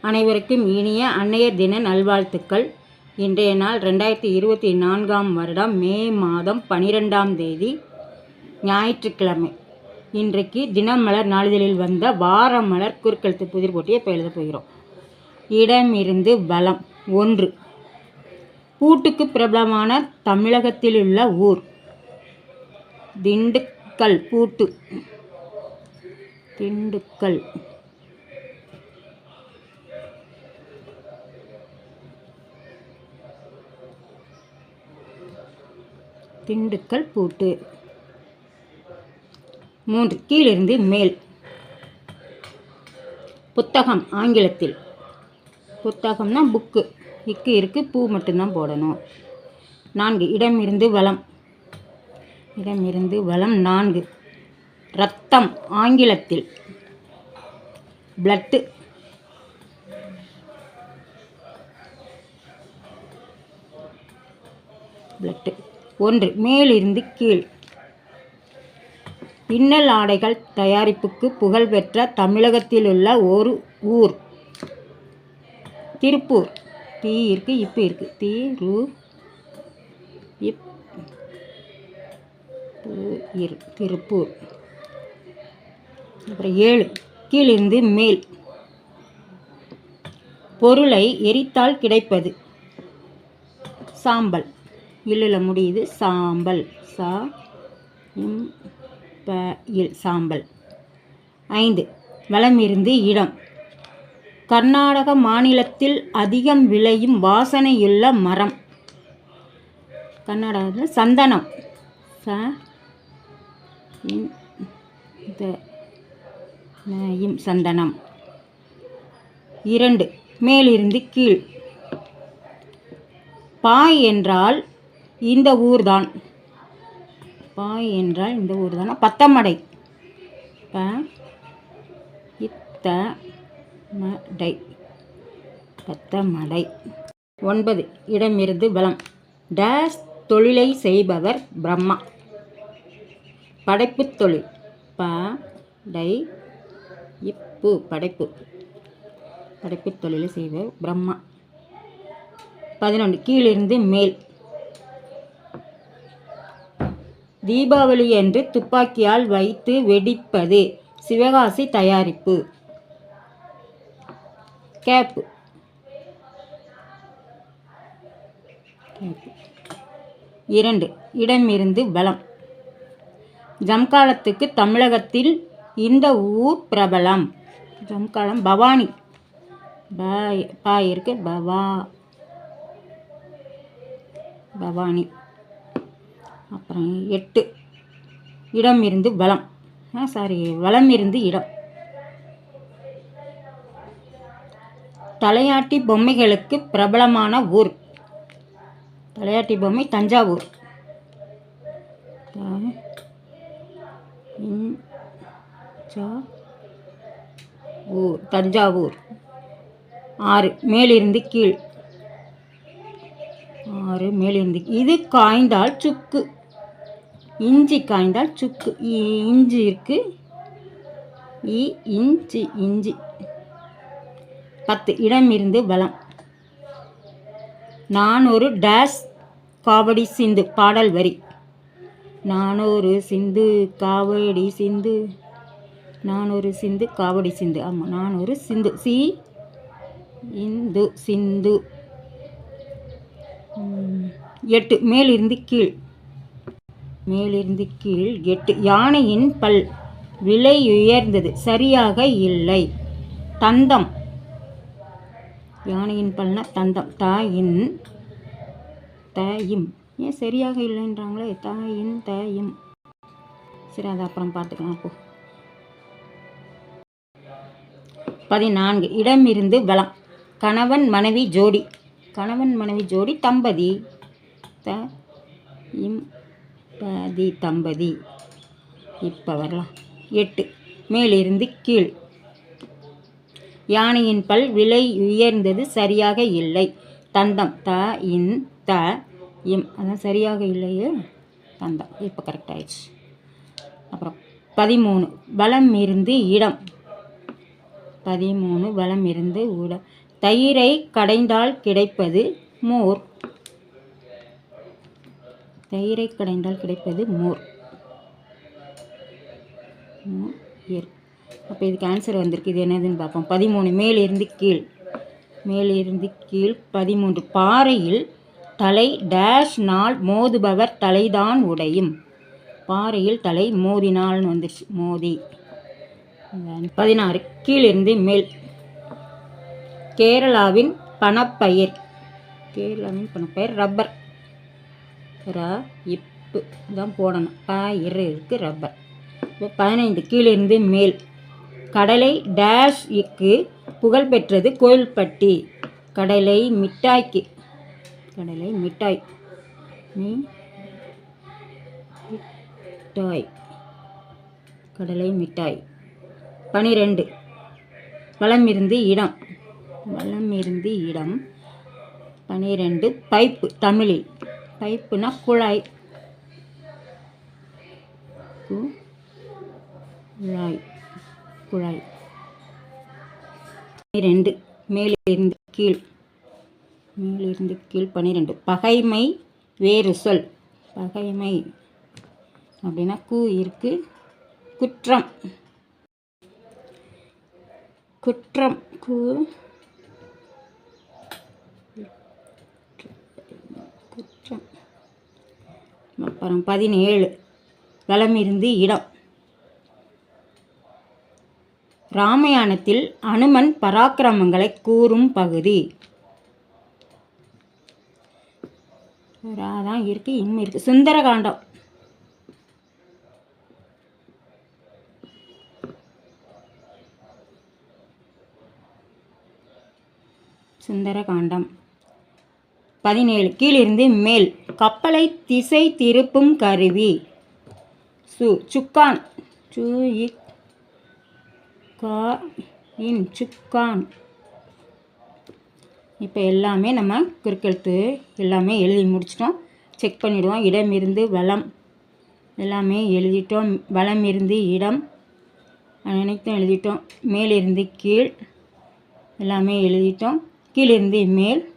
அனைவருக்கும் இனிய அன்னையர் தின நல்வாழ்த்துக்கள். இன்றைய நாள் ரெண்டாயிரத்தி இருபத்தி நான்காம் வருடம் மே மாதம் பனிரெண்டாம் தேதி ஞாயிற்றுக்கிழமை. இன்றைக்கு தினமலர் நாளிதழில் வந்த வாரமலர் குறுக்கெழுத்து புதிர் போட்டியை இப்போ எழுத போகிறோம். இடமிருந்து வலம் ஒன்று. பூட்டுக்கு பிரபலமான தமிழகத்திலுள்ள ஊர் திண்டுக்கல் பூட்டு. திண்டுக்கல். திண்டுக்கல் பூட்டு. மூன்று கீழிருந்து மேல். புத்தகம் ஆங்கிலத்தில். புத்தகம்னா புக்கு. இக்கு இருக்கு பூ மட்டும்தான் போடணும். நான்கு இடமிருந்து வளம். இடமிருந்து வளம் நான்கு. ரத்தம் ஆங்கிலத்தில். பிளட்டு ஒன்று மேலிருந்து கீழ். பின்னல் ஆடைகள் தயாரிப்புக்கு புகழ்பெற்ற தமிழகத்திலுள்ள ஒரு ஊர். திருப்பூர். தீ இருக்கு இப்போ இருக்கு. தீ ரு இப் இரு திருப்பூர். அப்புறம் ஏழு கீழிருந்து மேல். பொருளை எரித்தால் கிடைப்பது. சாம்பல். இல்லில் முடியுது. சாம்பல். சா இம் ப இல் சாம்பல். ஐந்து. வளமிருந்து இடம். கர்நாடக மாநிலத்தில் அதிகம் விளையும் வாசனையுள்ள மரம். கர்நாடகத்தில் சந்தனம். ச இன் இம் சந்தனம். இரண்டு. மேலிருந்து கீழ். பாய் என்றால் இந்த ஊர்தான். பாய் என்றால் இந்த ஊர் தானே பத்தமடை. ப இத்த மடை பத்தமடை. ஒன்பது இடமிருந்து பலம் டேஸ் தொழிலை செய்பவர் பிரம்மா. படைப்பு தொழில். ப டை இப்பு படைப்பு. படைப்புத் தொழிலை செய்பவர் பிரம்மா. பதினொன்று கீழிருந்து மேல். தீபாவளியன்று துப்பாக்கியால் வைத்து வெடிப்பது. சிவகாசி தயாரிப்பு. கேப்பு இரண்டு. இடமிருந்து வலம் ஜம்காலத்துக்கு தமிழகத்தில் இந்த ஊர் பிரபலம். ஜம்காலம் பவானி. பாய் பாயிருக்கு பவா பவானி. அப்புறம் எட்டு. இடம் இருந்து வளம். சாரி வளம் இருந்து இடம். தலையாட்டி பொம்மைகளுக்கு பிரபலமான ஊர். தலையாட்டி பொம்மை தஞ்சாவூர். ஊர் தஞ்சாவூர். ஆறு மேலிருந்து கீழ். ஆறு மேலிருந்து இது காய்ந்தால் சுக்கு. இஞ்சி காய்ந்தால் சுக்கு. இ- இஞ்சி இருக்குது இ இஞ்சி இஞ்சி. பத்து. இடம் இருந்து வலம் நான் ஒரு டேஷ் காவடி சிந்து பாடல் வரி. நான் ஒரு சிந்து காவடி சிந்து. நான் ஒரு சிந்து காவடி சிந்து. ஆமாம் நான் ஒரு சிந்து. சி இந்து சிந்து. எட்டு. மேலிருந்து கீழ். மேலிருந்து கீழ் எட்டு. யானையின் பல் விலை உயர்ந்தது. சரியாக இல்லை. தந்தம். யானையின் பல்னா தந்தம். தாயின் தயும். ஏன் சரியாக இல்லைன்றாங்களே? தாயின் தயும். சரி அதை அப்புறம் பார்த்துக்கலாம். அப்போ பதினான்கு. இடமிருந்து வளம் கணவன் மனைவி ஜோடி. கணவன் மனைவி ஜோடி தம்பதி. த இம் பதி தம்பதி. இப்போ வரலாம். எட்டு. மேலிருந்து கீழ். யானையின் பல் விலை உயர்ந்தது சரியாக இல்லை. தந்தம். த இன் த இம். அதான் சரியாக இல்லையே. தந்தம். இப்போ கரெக்ட் ஆயிடுச்சு. அப்புறம் பதிமூணு. வலம் இருந்து இடம். பதிமூணு. வலம் இருந்து ஊட தயிரை கடைந்தால் கிடைப்பது மோர். தயிரை கடைந்தால் கிடைப்பது மோர். மோர் அப்போ இதுக்கு ஆன்சர் வந்திருக்கு. இது என்னதுன்னு பார்ப்போம். பதிமூணு மேலிருந்து கீழ். மேலிருந்து கீழ் பதிமூன்று. பாறையில் தலை டேஷ் நாள் மோதுபவர் தலைதான் உடையும். பாறையில் தலை மோதினால்னு வந்துருச்சு. மோதி. பதினாறு. கீழிருந்து மேல். கேரளாவின் பணப்பயிர். கேரளாவின் பணப்பயிர் ரப்பர். ரா இப்பு தான் போடணும். பா இருக்கு ரப்பர். இப்போ பதினைந்து கீழிருந்து மேல். கடலை டேஷ் இக்கு புகழ்பெற்றது கோயில்பட்டி. கடலை மிட்டாய்க்கு. கடலை மிட்டாய். மிட்டாய். கடலை மிட்டாய். பனிரெண்டு. வளமிருந்து இடம். வளமிருந்து இடம். பனிரெண்டு பைப்பு தமிழில். பைப்புனா குழாய் குழாய் குழாய் பனிரெண்டு மேலிருந்து கீழ் மேலிருந்து கீழ் பனிரெண்டு பகைமை வேறு சொல் பகைமை அப்படின்னா கூ இருக்கு குற்றம் குற்றம் கூ குற்றம் அப்புறம் பதினேழு. வளமிருந்து இடம். ராமாயணத்தில் அனுமன் பராக்கிரமங்களை கூறும் பகுதி. தான் இருக்கு இன்னும் இருக்கு. சுந்தரகாண்டம். சுந்தரகாண்டம். பதினேழு. கீழிருந்து மேல். கப்பலை திசை திருப்பும் கருவி. சு சுக்கான். சு கா இன் சுக்கான். இப்போ எல்லாமே நம்ம குறுக்கெழுத்து எல்லாமே எழுதி முடிச்சிட்டோம். செக் பண்ணிவிடுவோம் இடம் இருந்து வளம். எல்லாமே எழுதிட்டோம். வளம் இருந்து இடம். அனைத்தும் எழுதிட்டோம். மேலிருந்து கீழ். எல்லாமே எழுதிட்டோம். கீழிருந்து மேல்.